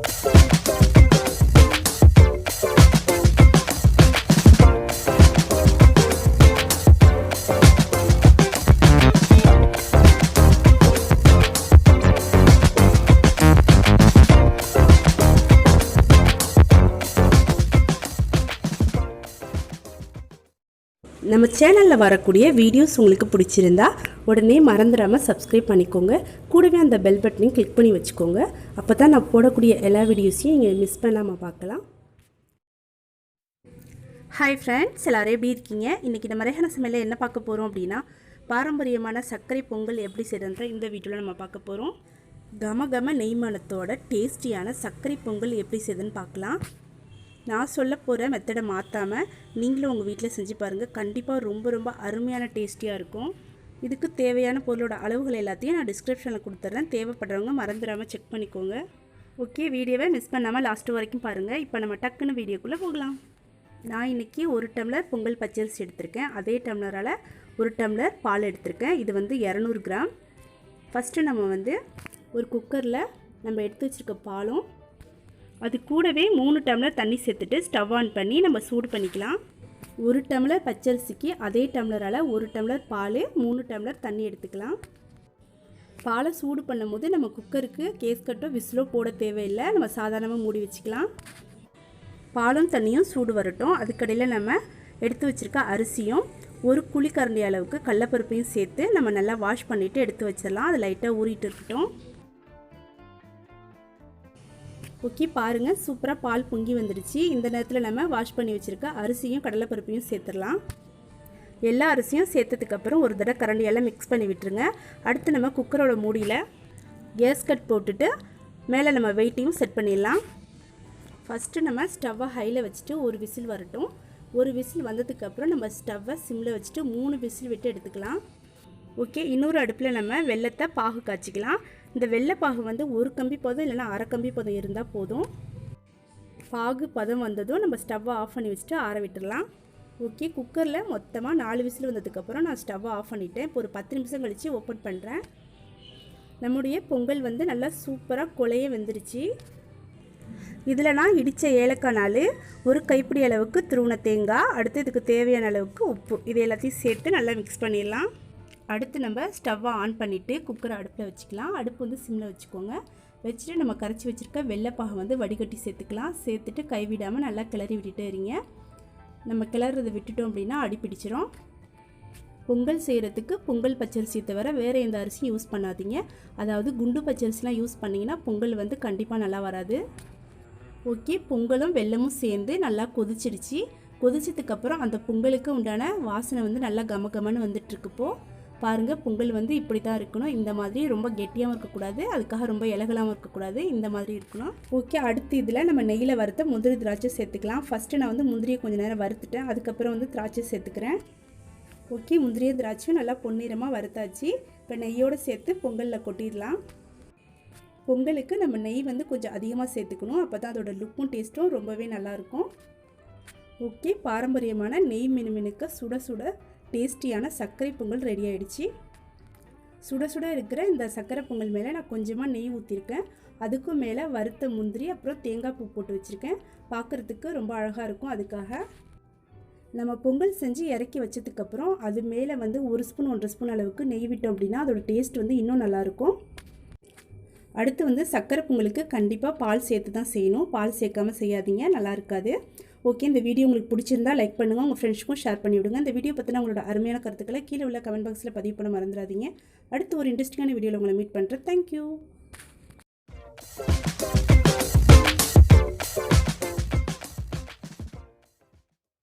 Thank you. நம்ம சேனலில் வரக்கூடிய வீடியோஸ் உங்களுக்கு பிடிச்சிருந்தா உடனே மறந்துடாமல் சப்ஸ்கிரைப் பண்ணிக்கோங்க. கூடவே அந்த பெல் பட்டனையும் கிளிக் பண்ணி வச்சுக்கோங்க. அப்போ தான் நான் போடக்கூடிய எல்லா வீடியோஸையும் நீங்கள் மிஸ் பண்ணாமல் பார்க்கலாம். ஹாய் ஃப்ரெண்ட்ஸ் எல்லோரும் எப்படி இருக்கீங்க? இன்றைக்கி நம்ம ரேகன சமையலில் என்ன பார்க்க போகிறோம் அப்படின்னா பாரம்பரியமான சர்க்கரை பொங்கல் எப்படி செய்கிறன்ற இந்த வீடியோவில் நம்ம பார்க்க போகிறோம் கம கம நெய்மணத்தோட டேஸ்டியான சர்க்கரை பொங்கல் எப்படி செய்யுதுன்னு பார்க்கலாம். நான் சொல்ல போகிற மெத்தடை மாற்றாமல் நீங்களும் உங்கள் வீட்டில் செஞ்சு பாருங்கள் கண்டிப்பாக ரொம்ப ரொம்ப அருமையான டேஸ்டியாக இருக்கும். இதுக்கு தேவையான பொருளோட அளவுகள் எல்லாத்தையும் நான் டிஸ்கிரிப்ஷனில் கொடுத்துட்றேன் தேவைப்படுறவங்க மறந்துடாமல் செக் பண்ணிக்கோங்க. ஓகே வீடியோவை மிஸ் பண்ணாமல் லாஸ்ட்டு வரைக்கும் பாருங்கள் இப்போ நம்ம டக்குன்னு வீடியோக்குள்ளே போகலாம். நான் இன்றைக்கி ஒரு டம்ளர் பொங்கல் பச்சரிசி எடுத்திருக்கேன். அதே டம்ளரால் ஒரு டம்ளர் பால் எடுத்திருக்கேன். இது வந்து இரநூறு கிராம். ஃபஸ்ட்டு நம்ம வந்து ஒரு குக்கரில் நம்ம எடுத்து வச்சுருக்க பாலும் அது கூடவே மூணு டம்ளர் தண்ணி சேர்த்துட்டு ஸ்டவ் ஆன் பண்ணி நம்ம சூடு பண்ணிக்கலாம். ஒரு டம்ளர் பச்சரிசிக்கு அதே டம்ளரால் ஒரு டம்ளர் பால் மூணு டம்ளர் தண்ணி எடுத்துக்கலாம். பாலை சூடு பண்ணும்போது நம்ம குக்கருக்கு கேஸ் கட்டோ விசிலோ போட தேவையில்லை. நம்ம சாதாரணமாக மூடி வச்சுக்கலாம். பாலும் தண்ணியும் சூடு வரட்டும். அதுக்கடையில் நம்ம எடுத்து வச்சுருக்க அரிசியும் ஒரு குழிக்கரண்டி அளவுக்கு கடலப்பருப்பையும் சேர்த்து நம்ம நல்லா வாஷ் பண்ணிவிட்டு எடுத்து வச்சிடலாம். அது லைட்டாக ஊறிட்டு இருக்கட்டும். ஓகே பாருங்கள் சூப்பராக பால் பொங்கி வந்துடுச்சு. இந்த நேரத்தில் நம்ம வாஷ் பண்ணி வச்சுருக்க அரிசியும் கடலைப்பருப்பையும் சேர்த்துடலாம். எல்லா அரிசியும் சேர்த்ததுக்கப்புறம் ஒரு தடவை கரண்டியெல்லாம் மிக்ஸ் பண்ணி விட்டுருங்க. அடுத்து நம்ம குக்கரோட மூடியில் கேஸ் கட் போட்டுட்டு மேலே நம்ம வெயிட்டையும் செட் பண்ணிடலாம். ஃபஸ்ட்டு நம்ம ஸ்டவ்வை ஹையில் வச்சுட்டு ஒரு விசில் வரட்டும். ஒரு விசில் வந்ததுக்கப்புறம் நம்ம ஸ்டவ்வை சிம்மில் வச்சுட்டு மூணு விசில் விட்டு எடுத்துக்கலாம். ஓகே இன்னொரு அடுப்பில் நம்ம வெள்ளத்தை பாகு காய்ச்சிக்கலாம். இந்த வெள்ளை பாகு வந்து ஒரு கம்பி பதம் இல்லைனா அரை கம்பி பதம் இருந்தால் போதும். பாகு பதம் வந்ததும் நம்ம ஸ்டவ்வை ஆஃப் பண்ணி வச்சுட்டு ஆற விட்டுடலாம் ஓகே குக்கரில் மொத்தமாக நாலு விசில் வந்ததுக்கப்புறம் நான் ஸ்டவ்வை ஆஃப் பண்ணிட்டேன். இப்போ ஒரு பத்து நிமிஷம் கழித்து ஓப்பன் பண்ணுறேன் நம்முடைய பொங்கல் வந்து நல்லா சூப்பராக கொலைய வெந்துருச்சு. இதில் நான் இடித்த ஏலக்காய் நாள் ஒரு கைப்பிடி அளவுக்கு திருவண தேங்காய் அடுத்து இதுக்கு தேவையான அளவுக்கு உப்பு. இது எல்லாத்தையும் சேர்த்து நல்லா மிக்ஸ் பண்ணிடலாம். அடுத்து நம்ம ஸ்டவ்வை ஆன் பண்ணிவிட்டு குக்கரை அடுப்பில் வச்சுக்கலாம். அடுப்பு வந்து சிம்மில் வச்சுக்கோங்க. வச்சுட்டு நம்ம கரைச்சி வச்சுருக்க வெள்ளைப்பாகை வந்து வடிகட்டி சேர்த்துக்கலாம். சேர்த்துட்டு கைவிடாமல் நல்லா கிளறி விட்டுட்டே இருங்க. நம்ம கிளறதை விட்டுட்டோம் அப்படின்னா அடி பிடிச்சிரும். பொங்கல் செய்கிறதுக்கு பொங்கல் பச்சரிசியை தவிர வேறு எந்த அரிசியும் யூஸ் பண்ணாதீங்க. அதாவது குண்டு பச்சரிசிலாம் யூஸ் பண்ணிங்கன்னா பொங்கல் வந்து கண்டிப்பாக நல்லா வராது. ஓகே பொங்கலும் வெல்லமும் சேர்ந்து நல்லா கொதிச்சிடுச்சு. கொதிச்சதுக்கப்புறம் அந்த பொங்கலுக்கு உண்டான வாசனை வந்து நல்லா கம கமன்னு வந்துட்டுருக்குப்போ பாருங்கள் பொங்கல் வந்து இப்படி தான் இருக்கணும். இந்த மாதிரி ரொம்ப கெட்டியாகவும் இருக்கக்கூடாது. அதுக்காக ரொம்ப இலகலாகவும் இருக்கக்கூடாது. இந்த மாதிரி இருக்கணும். ஓகே அடுத்து இதில் நம்ம நெய்யில் வறுத்த முந்திரி திராட்சை சேர்த்துக்கலாம். ஃபஸ்ட்டு நான் வந்து முந்திரியை கொஞ்சம் நேரம் வறுத்துட்டேன். அதுக்கப்புறம் வந்து திராட்சை சேர்த்துக்கிறேன். ஓகே முந்திரியும் திராட்சையும் நல்லா பொன்னிறமாக வறுத்தாச்சு. இப்போ நெய்யோடு சேர்த்து பொங்கலில் கொட்டிடலாம். பொங்கலுக்கு நம்ம நெய் வந்து கொஞ்சம் அதிகமாக சேர்த்துக்கணும். அப்போ தான் அதோடய லுக்கும் டேஸ்ட்டும் ரொம்பவே நல்லாயிருக்கும் ஓகே பாரம்பரியமான நெய் மினுமினுக்க சுட சுட டேஸ்டியான சர்க்கரை பொங்கல் ரெடி ஆகிடுச்சு சுட சுட இருக்கிற இந்த சர்க்கரை பொங்கல் மேலே நான் கொஞ்சமாக நெய் ஊற்றிருக்கேன் அதுக்கும் மேலே வறுத்த முந்திரி அப்புறம் தேங்காய் பூ போட்டு வச்சுருக்கேன். பார்க்குறதுக்கு ரொம்ப அழகாக இருக்கும் அதுக்காக. நம்ம பொங்கல் செஞ்சு இறக்கி வச்சதுக்கப்புறம் அது மேலே வந்து ஒரு ஸ்பூன் ஒன்றரை ஸ்பூன் அளவுக்கு நெய் விட்டோம் அப்படின்னா அதோட டேஸ்ட் வந்து இன்னும் நல்லாயிருக்கும் அடுத்து வந்து சர்க்கரை பொங்கலுக்கு கண்டிப்பாக பால் சேர்த்து தான் செய்யணும். பால் சேர்க்காமல் செய்யாதீங்க நல்லா இருக்காது. ஓகே இந்த வீடியோ உங்களுக்கு பிடிச்சிருந்தா லைக் பண்ணுங்கள் உங்கள் ஃப்ரெண்ட்ஸ்க்கும் ஷேர் பண்ணிவிடுங்க இந்த வீடியோ பற்றின உங்களோட அருமையான கருத்துக்களை கீழே உள்ள கமெண்ட் பாக்ஸில் பதிவு பண்ண மறந்துடாதீங்க. அடுத்து ஒரு இன்ட்ரெஸ்டிங்கான வீடியோவில் உங்களை மீட் பண்ணுறேன் தேங்க்யூ